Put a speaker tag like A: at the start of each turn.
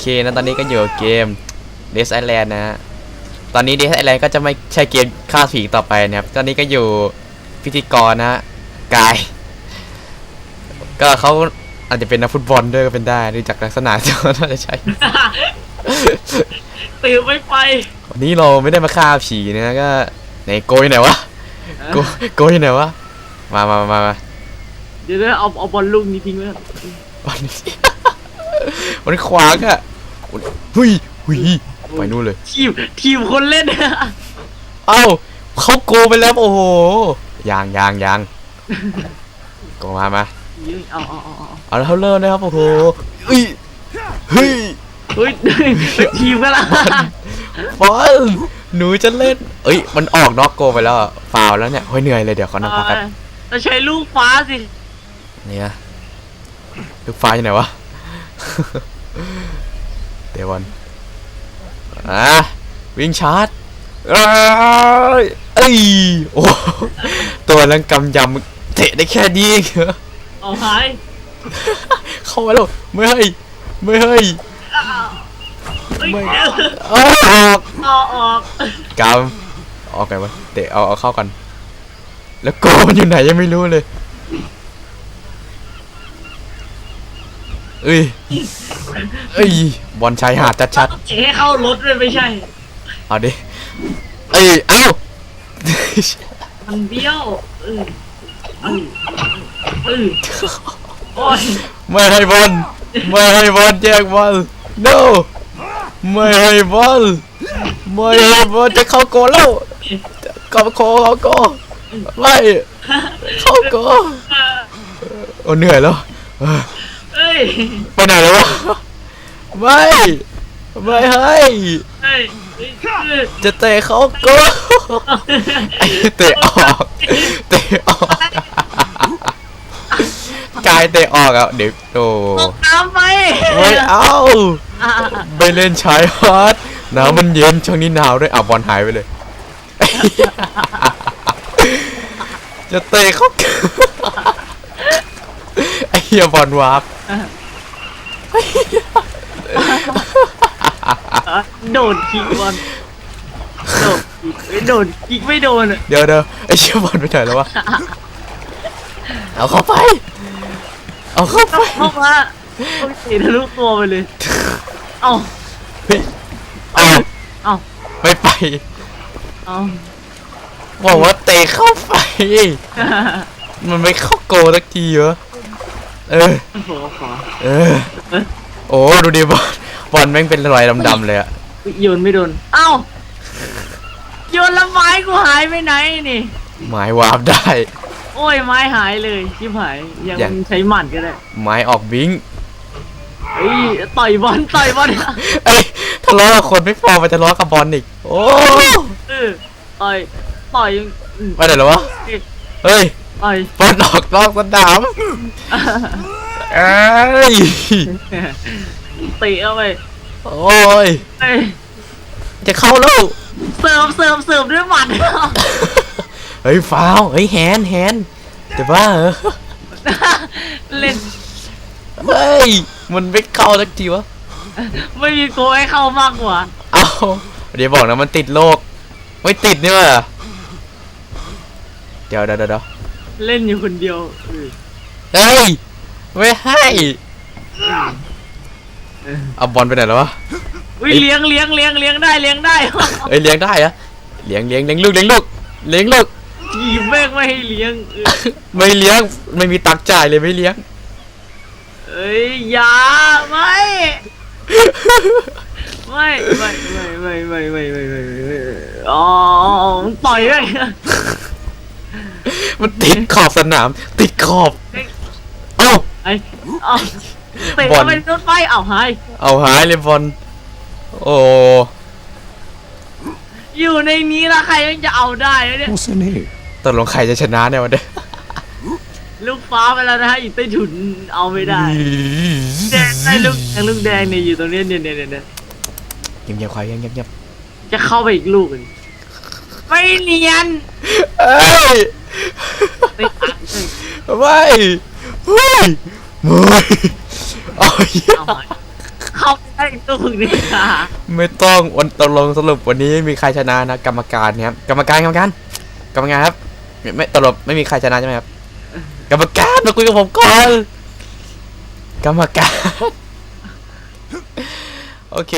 A: เคนะตอนนี้ก็อยู่กับเกม Death Island นะฮะ ตอนนี้ Death Island ก็จะไม่ใช่เกมฆ่าผีต่อไปนะครับ ตอนนี้ก็อยู่พิธีกรนะฮะกาย ก็เขาอาจจะเป็นนักฟุตบอลด้วยก็เป็นได้ดูจากลักษณะจะน่าจะใช่
B: ตื่นไม่ไป
A: วันนี้เราไม่ได้มาฆ่าผีนะก็ไหนโกยไหนวะโกยโกยไหนวะมามามามา
B: เดี๋ยวนะเอาเอาบอลลูกนี้ทิ้งไว้ก่อน
A: วันนี้ มันขวางอะเฮ้ยเฮ้ยไปนู่นเลย
B: ทีมทีมคนเล่น
A: เอ้าเขาโกไปแล้วโอ้โหยางยางยางโกมามา
B: เอาเอาเอาเอา
A: เอาแล้วเขาเริ่มนะครับโอ้โหเฮ้ยเฮ้ย
B: เฮ้ยทีมกันละ
A: บอลหนูจะเล่น เอ้ย มันออกนอกโกไปแล้วอะฟาวแล้วเนี่ยเฮ้ยเหนื่อยเลยเดี๋ยวขอนั่งพักกัน
B: เราใช้ลูกฟ้าสิ
A: เนี่ย ลูกฟ้าอยู่ไหนวะ เดี๋ยวบอลอะวิ่งชาร์จเอ้ยเอ้ยโอ้โหตัวนังกำยำเตะได้แค่นี้เองเหรอ
B: เอาหาย
A: เข้ามาแล้วไม่ให้ไม่ให้
B: เฮ้ย
A: ไม่
B: เอา
A: เอาออก
B: เอาออก
A: กำออกไงวะเตะเอาเอาเข้ากัน แล้วโกมันอยู่ไหนยังไม่รู้เลย เอ้ยเอ้ยบอลชายหาดชัด
B: เจ๊เข้ารถเลยไม่ใช่
A: ๆเอาดิเอ้ยเอ้า
B: มันเบี้ยวเออเออเออโอ้ย
A: ไม่ให้บอลไม่ให้บอลแจกบอล no ไม่ให้บอลไม่ให้บอลจะเข้าโกลแล้วเข้าโกเข้าโกไม่เข้าโกโอ้เหนื่อยแล้ว
B: เอ้ ย
A: ไปไหนแล้ววะ ไม่ ไม่ให้
B: เอ้ยเอ้ย
A: จะเตะเขาโกไอ้เตะออก เตะออกกายเตะออกอะเดี๋ยวโอ้
B: ตกน้ำไป
A: ไม่เอา
B: อะ
A: ไปเล่นชายฮาร์ดหนาวมันเย็นช่วงนี้หนาวด้วยอะบอลหายไปเลย จะเตะเขา ไอ้เหี้ยบอลวาร์ป
B: อะโดดคิกบอลโดดคิกเอ้ยโดดคิกไม่โดนอะ
A: เดี๋ยวเดี๋ยวไอ้เชี่ยบอลไปไหนแล้ววะเอาเข้าไป เอาเข้าไป
B: เพราะว่าต้องเตะทะลุตัวไปเลย เอ้า
A: เฮ้ยเอา
B: เอ้า
A: ไม่ไป
B: เอ้า
A: บอกว่าเตะเข้าไป มันไม่เข้าโกสักทีเหรอ เออ
B: ขอขอ
A: เออ โอ้ดูดิบอลบอลแม่งเป็นรอยดำๆเลยอะ
B: โยนไม่โดนเอ้าโยนแล้วไม้กูหายไปไหนนี่
A: ไม้วาร์ปได้
B: โอ้ยไม้หายเลยชิบหายยัง
A: ยัง
B: ใช้หมัดก็ได้
A: ไม้ออกบิง
B: เอ้ยต่อยบอลต่อยบอล
A: เอ้ยทะเลาะกับคนไม่พอมาทะเลาะกับบอลอีก โอ้
B: เออต่อยต่อยอืม
A: ไปไหนแล้ววะ เฮ้ย
B: ต่อย
A: บอลออกนอกสนามเอ้ย
B: เตะเข้าไป
A: โอ้ย
B: เอ้ย
A: จะเข้าแล้ว
B: เสิร์ฟเสิร์ฟเสิร์ฟด้วยหมัด
A: เฮ้ยฟาวเฮ้ยแฮนด์แฮนด์จะบ้าเหรอ
B: เล่น
A: เฮ้ยมันไม่เข้าสักทีวะ
B: ไม่มีโกให้เข้ามากกว่า
A: เอาเดี๋ยวบอกนะมันติดโลกไม่ติดนี่ว่ะเดี๋ยวเดี๋ยวเดี๋ยว
B: เล่นอยู่คนเดียวเออ
A: เฮ้ยไม่ให้เอาบอลไปไหนแล้ววะ
B: อุ้ยเลี้ยงเลี้ยงเลี้ยงเลี้ยงได้เลี้ยงได้
A: เอ้ยเลี้ยงได้อะเลี้ยงเลี้ยงเลี้ยงลูกเลี้ยงลูกเลี้ยงลูก
B: หยิบแม่งไม่ให้เลี้ยงเออ
A: ไม่เลี้ยงไม่มีตักจ่ายเลยไม่เลี้ยง
B: เอ้ยอย่าไม่ไม่ไม่ไม่ไม่ไม่ไม่ไม่ไม่ไม่อ๋อต่อยแม่ง
A: มันติดขอบสนาม ติดขอบ เอ้า
B: ไอ้เอาเตะ
A: บอล
B: เข้าไปรถไฟเอาหาย
A: เอาหายเลยบอลโอ้
B: อยู่ในนี้แล้วใครมันจะเอาได้วะเนี่ย
C: What's in here?
A: ตกลงใครจะชนะเนี่ยวันเนี้ย
B: ลูกฟ้าไปแล้วนะฮะอีกใต้ถุนเอาไม่ได้แดงได้ลูกแดงลูกแดงเนี่ยอยู่ตรงเนี้ยเนี่ยเนี่ยเนี่ยเนี่ย
A: เงียบเงียบๆควายเงียบเงียบเงียบ
B: จะเข้าไปอีกลูกหนึ่งไม่เนียน
A: เอ้ย
B: ไม่ตัดเลย
A: ไม่ไม่ไม่เอาเหี้ย
B: เอาหาเข้าไปได้ตัวนี่ค่ะ
A: ไม่ต้องวันตกลงสรุปวันนี้ไม่มีใครชนะนะ กรรมการครับกรรมการกรรมการกรรมการครับไม่ไม่ตลบไม่มีใครชนะใช่ไหมครับ กรรมการมาคุยกับผมก่อนกรรมการ โอเค